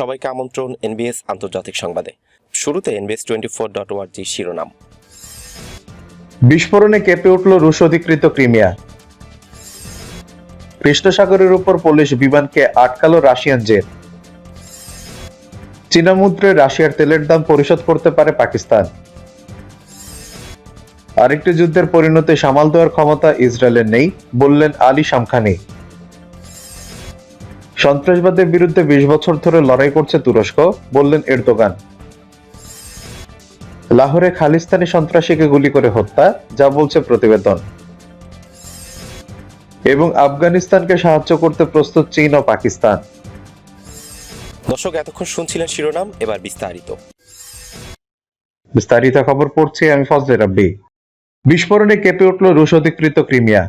সবাইকে আমন্ত্রণ এনবিএস আন্তর্জাতিক সংবাদে। শুরুতে এনবিএস টোয়েন্টি ফোর ডট ওয়ার্জি শিরোনাম। বিস্ফোরণে কেঁপে উঠল রুশ অধিকৃত ক্রিমিয়া। কৃষ্ণ সাগরের উপর পুলিশ বিমানকে আটকালো রাশিয়ান জেট। চীনা মুদ্রায় রাশিয়ার তেলের দাম পরিশোধ করতে পারে পাকিস্তান। আরেকটি যুদ্ধের পরিণতি সামাল দেওয়ার ক্ষমতা ইসরায়েলের নেই, বললেন আলী শামখানি। সন্ত্রাসবাদের বিরুদ্ধে বিশ বছর ধরে লড়াই করছে তুরস্ক বললেন এরদোগান। লাহোরে খালিস্তানি সন্ত্রাসীকে গুলি করে হত্যা যা বলছে প্রতিবেদন। এবং আফগানিস্তানকে সাহায্য করতে প্রস্তুত চীন ও পাকিস্তান। দর্শক এতক্ষণ শুনছিলেন শিরোনাম এবার বিস্তারিত। বিস্তারিত খবর পড়ছি আমি ফজলে রাব্বি। বিস্ফোরণে কেঁপে উঠল রুশ অধিকৃত ক্রিমিয়া।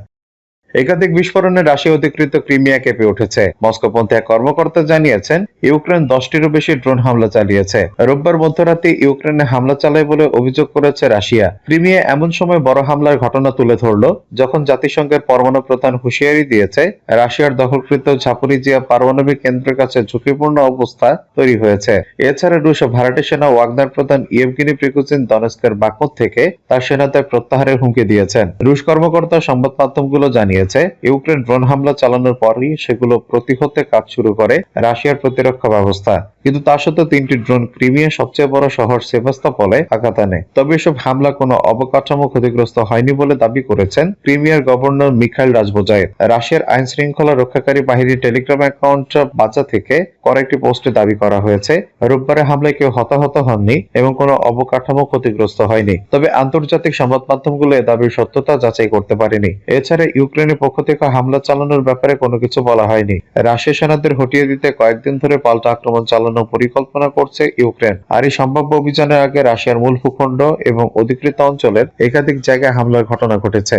একাধিক বিস্ফোরণে রাশিয়া অধিকৃত ক্রিমিয়া কেঁপে উঠেছে। মস্কোপন্থী এক কর্মকর্তা জানিয়েছেন, ইউক্রেন দশটিরও বেশি ড্রোন হামলা চালিয়েছে। রোববার মধ্যরাতে ইউক্রেনে হামলা চালায় বলে অভিযোগ করেছে রাশিয়া। ক্রিমিয়া এমন সময় বড় হামলার ঘটনা তুলে ধরল, যখন জাতিসংঘের পরমাণু প্রধান হুঁশিয়ারি দিয়েছে, রাশিয়ার দখলকৃত ঝাপুরিজিয়া পারমাণবিক কেন্দ্রের কাছে ঝুঁকিপূর্ণ অবস্থা তৈরি হয়েছে। এছাড়া রুশ ভাড়াটে সেনা ওয়াগনার প্রধান ইয়েভগিনি প্রিকুচিন দনেস্কের বাকমত থেকে তার সেনাদের প্রত্যাহারের হুমকি দিয়েছেন। রুশ কর্মকর্তা সংবাদ মাধ্যমগুলো জানিয়েছে, ইউক্রেন ড্রোন হামলা চালানোর পরই সেগুলো প্রতিহতে কাজ শুরু করে রাশিয়ার প্রতিরক্ষা ব্যবস্থা। কিন্তু তা সত্ত্বেও তিনটি ড্রোন ক্রিমিয়া সবচেয়ে বড় শহর সেভাস্তপলে আঘাত আনে। তবে এসব হামলা কোনো অবকাঠামো ক্ষতিগ্রস্ত হয়নি বলে দাবি করেছেন ক্রিমিয়ার গভর্নর মিখাইল রাজবোজায়েভ রাশিয়ার আইন শৃঙ্খলা রক্ষাকারী বাহিনীর টেলিগ্রাম অ্যাকাউন্ট বাঁচা থেকে কয়েকটি পোস্টে দাবি করা হয়েছে, রোববারে হামলায় কেউ হতাহত হননি এবং কোনো অবকাঠামো ক্ষতিগ্রস্ত হয়নি। তবে আন্তর্জাতিক সংবাদ মাধ্যমগুলো এ দাবির সত্যতা যাচাই করতে পারেনি। এছাড়া ইউক্রেনের পক্ষ থেকে হামলা চালানোর ব্যাপারে কোনো কিছু বলা হয়নি। রাশিয়া সেনাদের হটিয়ে দিতে কয়েকদিন ধরে পাল্টা আক্রমণ চালানোর পরিকল্পনা করছে ইউক্রেন। আর এই সম্ভাব্য অভিযানের আগে রাশিয়ার মূল ভূখণ্ড এবং অধিকৃত অঞ্চলের একাধিক জায়গায় হামলার ঘটনা ঘটেছে।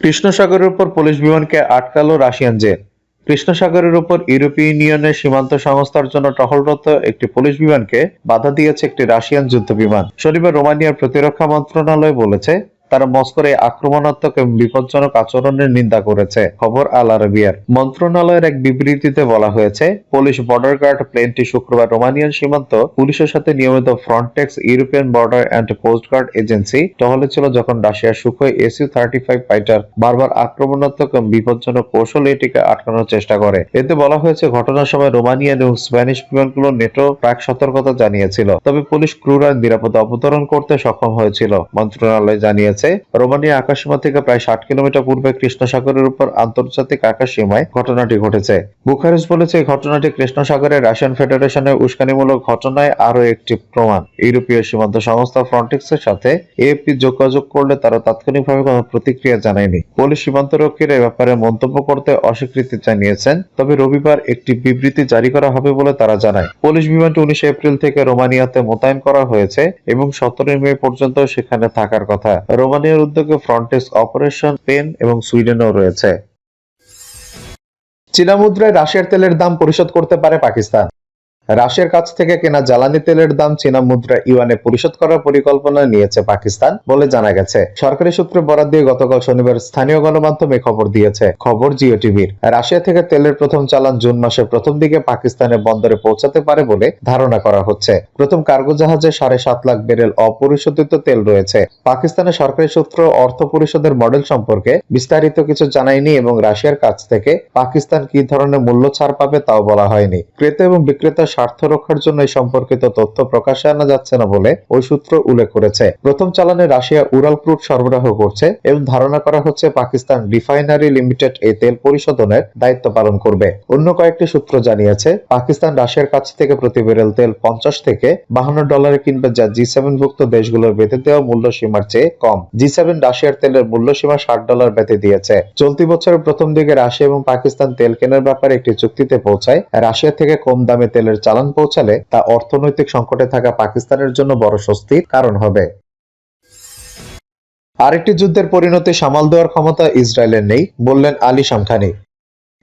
কৃষ্ণ সাগরের উপর পুলিশ বিমানকে আটকালো রাশিয়ান জেট। কৃষ্ণ সাগরের উপর ইউরোপীয় ইউনিয়নের সীমান্ত সংস্থার জন্য টহলরত একটি পুলিশ বিমানকে বাধা দিয়েছে একটি রাশিয়ান যুদ্ধ বিমান। শনিবার রোমানিয়ার প্রতিরক্ষা মন্ত্রণালয় বলেছে তারা মস্কোর এই আক্রমণাত্মক এবং বিপজ্জনক আচরণের নিন্দা করেছে, খবর আল আরবিয়ার। মন্ত্রণালয়ের এক বিবৃতিতে বলা হয়েছে, পুলিশ বর্ডার গার্ড প্লেনটি শুক্রবার রোমানিয়ান সীমান্ত পুলিশের সাথে নিয়মিত Frontex European border and coast guard agency টহলে ছিল যখন রাশিয়ার Sukhoi SU thirty five fighter বারবার আক্রমণাত্মক এবং বিপজ্জনক কৌশলে এটিকে আটকানোর চেষ্টা করে। এতে বলা হয়েছে, ঘটনার সময় রোমানিয়ান এবং স্প্যানিশ বিমানগুলো নেটো প্রাক সতর্কতা জানিয়েছিল, তবে পুলিশ ক্রুরা নিরাপদে অবতরণ করতে সক্ষম হয়েছিল, মন্ত্রণালয় জানিয়েছে। রোমানিয়া আকাশসীমা থেকে প্রায় ষাট কিলোমিটার পূর্বে কৃষ্ণ সাগরের উপর আন্তর্জাতিক আকাশসীমায় ঘটনাটি ঘটেছে। বুখারেস্ট বলেছে, এই ঘটনাটি কৃষ্ণ সাগরে রাশিয়ান ফেডারেশনের উস্কানিমূলক ঘটনায় আরও একটি প্রমাণ। ইউরোপীয় সীমান্ত সংস্থা ফ্রন্টেক্সের সাথে এএফপি যোগাযোগ করলে তারা তাৎক্ষণিকভাবে কোনো প্রতিক্রিয়া জানায়নি। পুলিশ সীমান্তরক্ষীর এ ব্যাপারে মন্তব্য করতে অস্বীকৃতি জানিয়েছেন, তবে রবিবার একটি বিবৃতি জারি করা হবে বলে তারা জানায়। পুলিশ বিমানটি উনিশে এপ্রিল থেকে রোমানিয়াতে মোতায়েন করা হয়েছে এবং সতেরোই মে পর্যন্ত সেখানে থাকার কথা। রোমানিয়ার উদ্যোগে ফ্রন্টেক্স অপারেশন পেন এবং সুইডেনও রয়েছে। চীনা মুদ্রায় রাশিয়ার তেলের দাম পরিশোধ করতে পারে পাকিস্তান। রাশিয়ার কাছ থেকে কেনা জ্বালানি তেলের দাম চীনা মুদ্রা ইউয়ানে পরিশোধ করার পরিকল্পনা নিয়েছে পাকিস্তান বলে জানা গেছে। সরকারি সূত্রে বরাদ দিয়ে গতকাল শনিবার স্থানীয় গণমাধ্যমে খবর দিয়েছে। খবর জিও টিভির। রাশিয়া থেকে তেলের প্রথম চালান জুন মাসের প্রথম দিকে পাকিস্তানের বন্দরে পৌঁছাতে পারে বলে ধারণা করা হচ্ছে। প্রথম কার্গো জাহাজে সাড়ে সাত লাখ বেরেল অপরিশোধিত তেল রয়েছে। পাকিস্তানের সরকারি সূত্র অর্থ পরিষদের মডেল সম্পর্কে বিস্তারিত কিছু জানায়নি এবং রাশিয়ার কাছ থেকে পাকিস্তান কি ধরনের মূল্য ছাড় পাবে তাও বলা হয়নি। ক্রেতা এবং বিক্রেতার স্বার্থ রক্ষার জন্য এই সম্পর্কিত তথ্য প্রকাশে আনা যাচ্ছে না বলে ওই সূত্র উল্লেখ করেছে। প্রথম চালানে রাশিয়া উরাল ক্রুড সরবরাহ করছে এবং ধারণা করা হচ্ছে পাকিস্তান রিফাইনারি লিমিটেড এই তেল পরিশোধনের দায়িত্ব পালন করবে। অন্য কয়েকটি সূত্র জানিয়েছে, পাকিস্তান রাশিয়ার কাছ থেকে প্রতি বেরেল তেল পঞ্চাশ থেকে বাহান্ন ডলারে কিনবে যা জি সেভেন ভুক্ত দেশগুলোর বেঁধে দেওয়া মূল্য সীমার চেয়ে কম। জি সেভেন রাশিয়ার তেলের মূল্য সীমা ষাট ডলার বেঁধে দিয়েছে। চলতি বছরের প্রথম দিকে রাশিয়া এবং পাকিস্তান তেল কেনার ব্যাপারে একটি চুক্তিতে পৌঁছায়। রাশিয়া থেকে কম দামে তেলের চালান পৌঁছালে তা অর্থনৈতিক সংকটে থাকা পাকিস্তানের জন্য বড় স্বস্তির কারণ হবে। আরেকটি যুদ্ধের পরিণতি সামাল দেওয়ার ক্ষমতা ইসরায়েলের নেই, বললেন আলী শামখানি।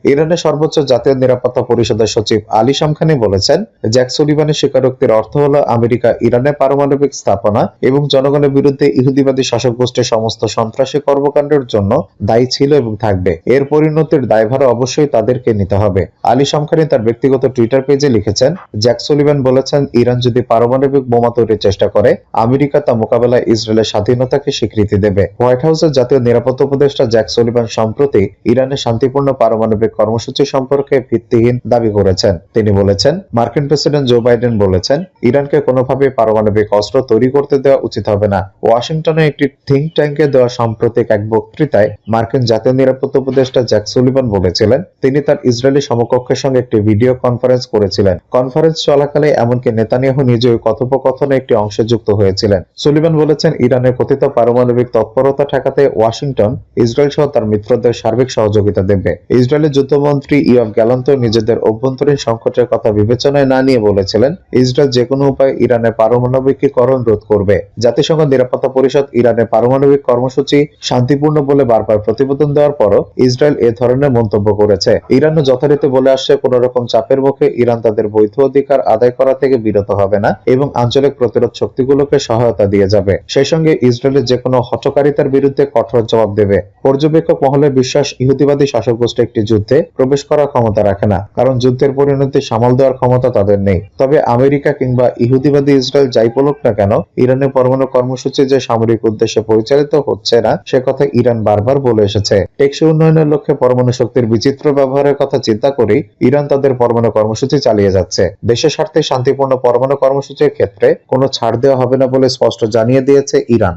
ইরানের সর্বোচ্চ জাতীয় নিরাপত্তা পরিষদের সচিব আলী শামখানি বলেছেন, জ্যাক সুলিভানের স্বীকারোক্তির অর্থ হল আমেরিকা ইরানের পারমাণবিক স্থাপনা এবং জনগণের বিরুদ্ধে ইহুদিবাদী শাসক গোষ্ঠীর সমস্ত সন্ত্রাসী কর্মকাণ্ডের জন্য দায়ী ছিল এবং থাকবে। এর পরিণতির দায়ভার অবশ্যই তাদেরকে নিতে হবে। আলী শামখানি তার ব্যক্তিগত টুইটার পেজে লিখেছেন, জ্যাক সুলিভান বলেছেন, ইরান যদি পারমাণবিক বোমা তৈরির চেষ্টা করে, আমেরিকা তা মোকাবেলায় ইসরায়েলের স্বাধীনতাকে স্বীকৃতি দেবে। হোয়াইট হাউসের জাতীয় নিরাপত্তা উপদেষ্টা জ্যাক সুলিভান সম্প্রতি ইরানের শান্তিপূর্ণ পারমাণবিক কর্মসূচি সম্পর্কে ভিত্তিহীন দাবি করেছেন। তিনি বলেছেন, মার্কিন প্রেসিডেন্ট জো বাইডেন বলেছেন, ইরানকে কোনোভাবে পারমাণবিক অস্ত্র তৈরি করতে দেওয়া উচিত হবে না। ওয়াশিংটনে একটি থিঙ্ক ট্যাঙ্কে দেওয়া সাম্প্রতিক এক বক্তৃতায় মার্কিন জাতীয় নিরাপত্তা উপদেষ্টা জ্যাক সুলিভান বলেছিলেন, তিনি তার ইসরায়েলি সমকক্ষের সঙ্গে একটি ভিডিও কনফারেন্স করেছিলেন। কনফারেন্স চলাকালে এমনকি নেতানিয়াহু নিজেও কথোপকথনে একটি অংশে যুক্ত হয়েছিলেন। সুলিভান বলেছেন ইরানের কথিত পারমাণবিক তৎপরতা ঠেকাতে ওয়াশিংটন ইসরায়েল সহ তার মিত্রদের সার্বিক সহযোগিতা দেবে। ইসরায়েলের যুদ্ধমন্ত্রী ইয়ভ গ্যালান্ত নিজেদের অভ্যন্তরীণ সংকটের কথা বিবেচনায় না নিয়ে বলেছিলেন, ইসরায়েল যে কোনো উপায়ে ইরানের পারমাণবিকীকরণ রোধ করবে। জাতিসংঘ নিরাপত্তা পরিষদ ইরানের পারমাণবিক কর্মসূচি শান্তিপূর্ণ বলে বারবার প্রতিবেদন দেওয়ার পরও ইসরায়েল এ ধরনের মন্তব্য করেছে। ইরানও যথারীতি বলে আসছে কোন রকম চাপের মুখে ইরান তাদের বৈধ অধিকার আদায় করা থেকে বিরত হবে না এবং আঞ্চলিক প্রতিরোধ শক্তিগুলোকে সহায়তা দিয়ে যাবে। সেই সঙ্গে ইসরায়েলের যে কোনো হটকারিতার বিরুদ্ধে কঠোর জবাব দেবে। পর্যবেক্ষক মহলের বিশ্বাস, ইহুদিবাদী শাসক গোষ্ঠী একটি যুদ্ধে প্রবেশ করার ক্ষমতা রাখে না, কারণ যুদ্ধের পরিণতি সামাল দেওয়ার ক্ষমতা তাদের নেই। তবে আমেরিকা কিংবা ইহুদিবাদী ইসরায়েল যাই বলুক না কেন, ইরানের পরমাণু কর্মসূচি যে সামরিক উদ্দেশ্যে পরিচালিত হচ্ছে না, সে কথা ইরান বারবার বলে এসেছে। টেকসই উন্নয়নের লক্ষ্যে পরমাণু শক্তির বিচিত্র ব্যবহারের কথা চিন্তা করেই ইরান তাদের পরমাণু কর্মসূচি চালিয়ে যাচ্ছে। দেশের স্বার্থে শান্তিপূর্ণ পরমাণু কর্মসূচির ক্ষেত্রে কোনো ছাড় দেওয়া হবে না বলে স্পষ্ট জানিয়ে দিয়েছে ইরান।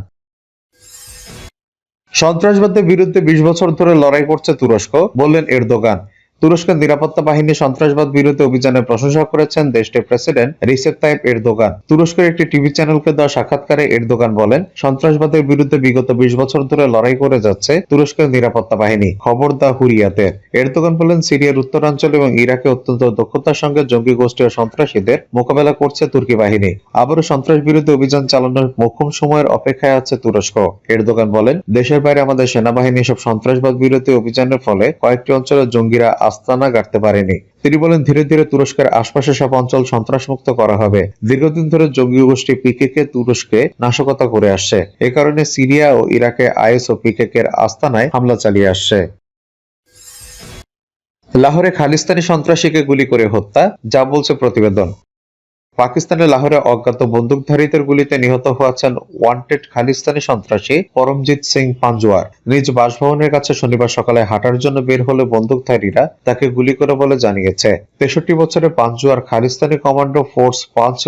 সন্ত্রাসবাদের বিরুদ্ধে বিশ বছর ধরে লড়াই করছে তুরস্ক বললেন এরদোগান। তুরস্কের নিরাপত্তা বাহিনী সন্ত্রাসবাদ বিরুদ্ধে অভিযানের প্রশংসা করেছেন দেশটির প্রেসিডেন্ট রিসেপ তাইপ এরদোগান। তুরস্কের একটি টিভি চ্যানেলকে দেওয়া সাক্ষাৎকারে এরদোগান বলেন, সন্ত্রাসবাদের বিরুদ্ধে বিগত বিশ বছর ধরে লড়াই করে যাচ্ছে তুরস্কের নিরাপত্তা বাহিনী খবর দা হুরিয়াতে। এরদোগান বলেন, সিরিয়ার উত্তরাঞ্চল এবং ইরাকে অত্যন্ত দক্ষতার সঙ্গে জঙ্গি গোষ্ঠী ও সন্ত্রাসীদের মোকাবেলা করছে তুর্কি বাহিনী। আবারও সন্ত্রাস বিরুদ্ধে অভিযান চালানোর মোক্ষম সময়ের অপেক্ষায় আছে তুরস্ক। এরদোগান বলেন, দেশের বাইরে আমাদের সেনাবাহিনী সব সন্ত্রাসবাদ বিরোধী অভিযানের ফলে কয়েকটি অঞ্চলে জঙ্গিরা আস্তানা গাড়তে পারেনি। তিনি বলেন, ধীরে ধীরে তুরস্কের আশপাশে সব অঞ্চল সন্ত্রাসমুক্ত করা হবে। দীর্ঘদিন ধরে জঙ্গি গোষ্ঠী পিকেকে তুরস্কে নাশকতা করে আসছে। এ কারণে সিরিয়া ও ইরাকে আইএস ও পিকেকের আস্তানায় হামলা চালিয়ে আসছে। লাহোরে খালিস্তানি সন্ত্রাসীকে গুলি করে হত্যা, যা বলছে প্রতিবেদন। পাকিস্তানের লাহোরে অজ্ঞাত বন্দুকধারীদের গুলিতে নিহত হয়েছেন ওয়ান্টেড খালিস্তানি সন্ত্রাসী পরমজিৎ সিং পাঞ্জোয়ার। নিজ বাসভবনের কাছে শনিবার সকালে হাঁটার জন্য বের হলে বন্দুকধারীরা তাকে গুলি করে বলে জানিয়েছে। তেষট্টি বছরের পাঞ্জোয়ার খালিস্তানি কমান্ডো ফোর্স পাঁচ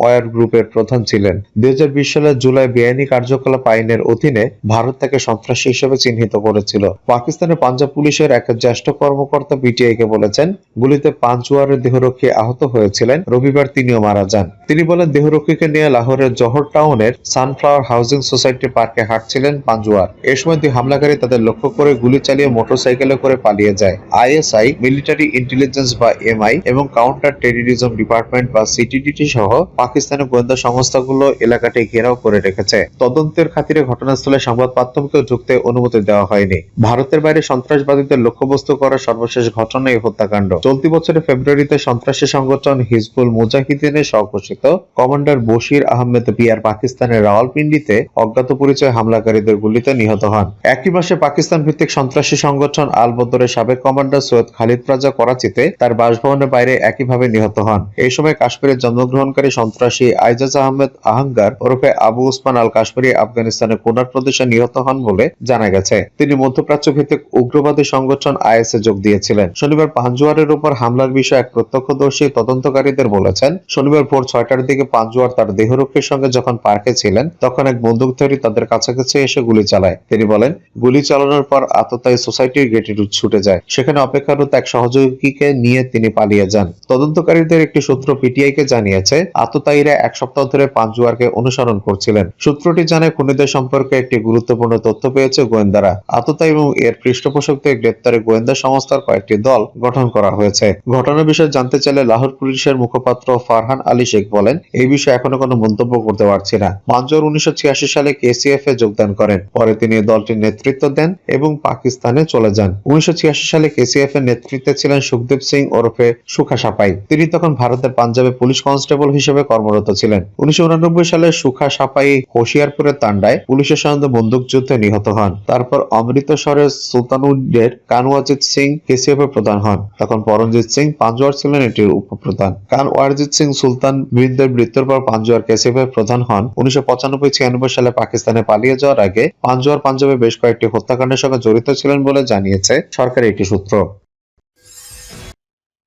ওয়ার গ্রুপের প্রধান ছিলেন। দুই হাজার বিশ সালের জুলাই বেআইনি কার্যকলাপ আইনের অধীনে ভারত তাকে সন্ত্রাসী হিসেবে চিহ্নিত করেছিল। পাকিস্তানের পাঞ্জাব পুলিশের এক জ্যেষ্ঠ কর্মকর্তা পিটিআই কে বলেছেন, গুলিতে পাঞ্চওয়ারের দেহরক্ষী আহত হয়েছিলেন। রবিবার তিনিও মারা যান। তিনি বলেন, দেহরক্ষীকে নিয়ে লাহোরের জহর টাউনের সানফ্লাওয়ার হাউজিং সোসাইটি পার্কে হাঁটছিলেন পাঞ্জুয়ার। এ সময় দুই হামলাকারী তাদের লক্ষ্য করে গুলি চালিয়ে মোটরসাইকেলে করে পালিয়ে যায়। আইএসআই, মিলিটারি ইন্টেলিজেন্স বা এমআই এবং কাউন্টার টেররিজম ডিপার্টমেন্ট বা সিটিডিটি সহ পাকিস্তানের গোয়েন্দা সংস্থাগুলো এলাকাটি ঘেরাও করে রেখেছে। তদন্তের খাতিরে ঘটনাস্থলে সংবাদ মাধ্যমকেও ঢুকতে অনুমতি দেওয়া হয়নি। ভারতের বাইরে সন্ত্রাসবাদীদের লক্ষ্যবস্তু করার সর্বশেষ ঘটনা এই হত্যাকাণ্ড। চলতি বছরের ফেব্রুয়ারিতে সন্ত্রাসী সংগঠন হিজবুল মুজাহিদিনের স্বঘোষিত কমান্ডার বশির আহমেদ পিয়ার পাকিস্তানের রাওয়ালপিন্ডিতে অজ্ঞাত পরিচয় হামলাকারীদের গুলিতে নিহত হন। একই মাসে পাকিস্তান ভিত্তিক সন্ত্রাসী সংগঠন আল বদরের সাবেক কমান্ডার সৈয়দ খালিদ রাজা করাচিতে তার বাসভবনের বাইরে একইভাবে নিহত হন। এই সময় কাশ্মীরে জন্মগ্রহণকারী সন্ত্রাসী আইজাজ আহমেদ আহঙ্গার ওরফে আবু উসমান আল কাশ্মীরি আফগানিস্তানের কুনার প্রদেশে নিহত হন বলে জানা গেছে। তিনি মধ্যপ্রাচ্য ভিত্তিক উগ্রবাদী সংগঠন আইএস এ যোগ দিয়েছিলেন। শনিবার পাঞ্জুয়ারের উপর হামলার বিষয়ে এক প্রত্যক্ষদর্শী তদন্তকারীদের বলেছেন, শনিবার ভোর ছয়টার দিকে পাঞ্জুয়ার তার দেহরক্ষীর সঙ্গে যখন পার্কে ছিলেন, তখন এক বন্দুকধারী তাদের কাছাকাছি এসে গুলি চালায়। তিনি বলেন, গুলি চালানোর পর আততায়ী সোসাইটির গেটে ছুটে যায়। সেখানে অপেক্ষারত এক সহযোগীকে নিয়ে তিনি পালিয়ে যান। তদন্তকারীদের একটি সূত্র পিটিআই কে জানিয়েছে, আততায়ীরা এক সপ্তাহ ধরে পাঞ্জুয়ারকে অনুসরণ করছিলেন। সূত্রটি জানায়, খুনিদের সম্পর্কে একটি গুরুত্বপূর্ণ তথ্য পেয়েছে গোয়েন্দারা। আততায়ী এবং এর পৃষ্ঠপোষকদের গ্রেপ্তারে গোয়েন্দা সংস্থার কয়েকটি দল গঠন করা হয়েছে। ঘটনার বিষয়ে জানতে চাইলে লাহোর পুলিশের মুখপাত্র ফারহান আলী শেখ বলেন, এই বিষয়ে এখনও কোনো মন্তব্য করতে পারছি না। মঞ্জুর উনিশশো সালে কেসিএফ এ যোগদান করেন। পরে তিনি দলটির নেতৃত্ব দেন এবং পাকিস্তানে চলে যান। উনিশশো সালে কেসিএফ এর নেতৃত্বে ছিলেন সুখদেব সিং ওরফে সুখা সাপাই। তিনি তখন ভারতের পাঞ্জাবে পুলিশ কনস্টেবল হিসেবে কর্মরত ছিলেন। উনিশশো সালে সুখা সাপাই হোশিয়ারপুরের তান্ডায় পুলিশের সঙ্গে বন্দুকযুদ্ধে নিহত হন। তারপর অমৃতসরের সুলতানুদ্দের কানওয়াজিৎ সিং কেসিএফ এর প্রধান হন। তখন পরমজিৎ সিং পাঞ্জোয়ার ছিলেন এটির উপপ্রধান। কানওয়ারজিৎ সিং সুলতান বৃন্দের মৃত্যুর পর পাঞ্জোয়ার কেসিফের প্রধান হন। উনিশশো পঁচানব্বই ছিয়ানব্বই সালে পাকিস্তানে পালিয়ে যাওয়ার আগে পাঞ্জোয়ার পাঞ্জাবে বেশ কয়েকটি হত্যাকাণ্ডের সঙ্গে জড়িত ছিলেন বলে জানিয়েছে সরকারি একটি সূত্র।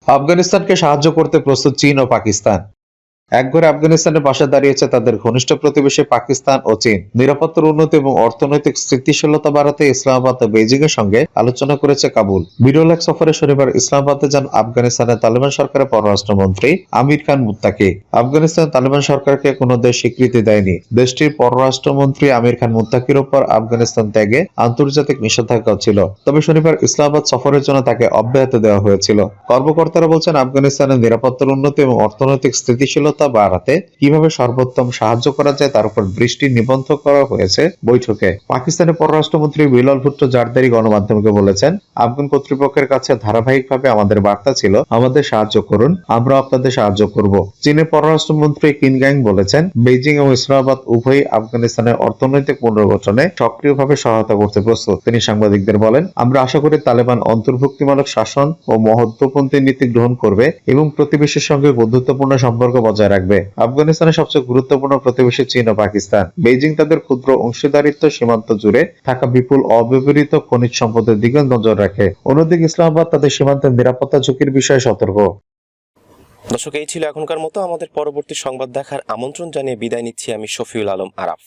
আফগানিস্তানকে সাহায্য করতে প্রস্তুত চীন ও পাকিস্তান। একঘরে আফগানিস্তানের পাশে দাঁড়িয়েছে তাদের ঘনিষ্ঠ প্রতিবেশী পাকিস্তান ও চীন। নিরাপত্তার উন্নতি এবং অর্থনৈতিক স্থিতিশীলতা বাড়াতে ইসলামাবাদ ও বেজিং এর সঙ্গে আলোচনা করেছে কাবুল। বিরল এক সফরে শনিবার ইসলামাবাদে যান আফগানিস্তানের তালিবান সরকারের পররাষ্ট্রমন্ত্রী আমির খান মুত্তাকি। আফগানিস্তান তালিবান সরকারকে কোনো দেশ স্বীকৃতি দেয়নি। দেশটির পররাষ্ট্রমন্ত্রী আমির খান মুত্তাকির ওপর আফগানিস্তান ত্যাগে আন্তর্জাতিক নিষেধাজ্ঞাও ছিল। তবে শনিবার ইসলামাবাদ সফরের জন্য তাকে অব্যাহতি দেওয়া হয়েছিল। কর্মকর্তারা বলছেন, আফগানিস্তানের নিরাপত্তার উন্নতি এবং অর্থনৈতিক স্থিতিশীলতা বাড়াতে কীভাবে সর্বোত্তম সাহায্য করা যায় তার উপর দৃষ্টি নিবন্ধ করা হয়েছে বৈঠকে। পাকিস্তানের পররাষ্ট্রমন্ত্রী বিলাল ভুট্টো জারদারি গণমাধ্যমকে বলেছেন, আফগান কর্তৃপক্ষের কাছে ধারাবাহিকভাবে আমাদের বার্তা ছিল, আমাদের সাহায্য করুন, আমরা আপনাদের সাহায্য করব। চীনের পররাষ্ট্রমন্ত্রী কিনগ্যাং বলেছেন, বেইজিং এবং ইসলামাবাদ উভয়ই আফগানিস্তানের অর্থনৈতিক পুনর্গঠনে সক্রিয়ভাবে সহায়তা করতে প্রস্তুত। তিনি সাংবাদিকদের বলেন, আমরা আশা করি তালেবান অন্তর্ভুক্তিমূলক শাসন ও মহত্বপন্থী নীতি গ্রহণ করবে এবং প্রতিবেশীর সঙ্গে বন্ধুত্বপূর্ণ সম্পর্ক বজায় রাখবে। আফগানিস্তানের সবচেয়ে গুরুত্বপূর্ণ প্রতিবেশী চীন ও পাকিস্তান। বেইজিং তাদের ক্ষুদ্র অংশীদারিত্ব সীমান্ত জুড়ে থাকা বিপুল অব্যবহৃত খনিজ সম্পদের দিকে নজর রাখে। অন্যদিকে ইসলামাবাদ তাদের সীমান্তের নিরাপত্তা ঝুঁকির বিষয়ে সতর্ক। দর্শক, এই ছিল এখনকার মতো। আমাদের পরবর্তী সংবাদ দেখার আমন্ত্রণ জানিয়ে বিদায় নিচ্ছি আমি শফিউল আলম আরাফ।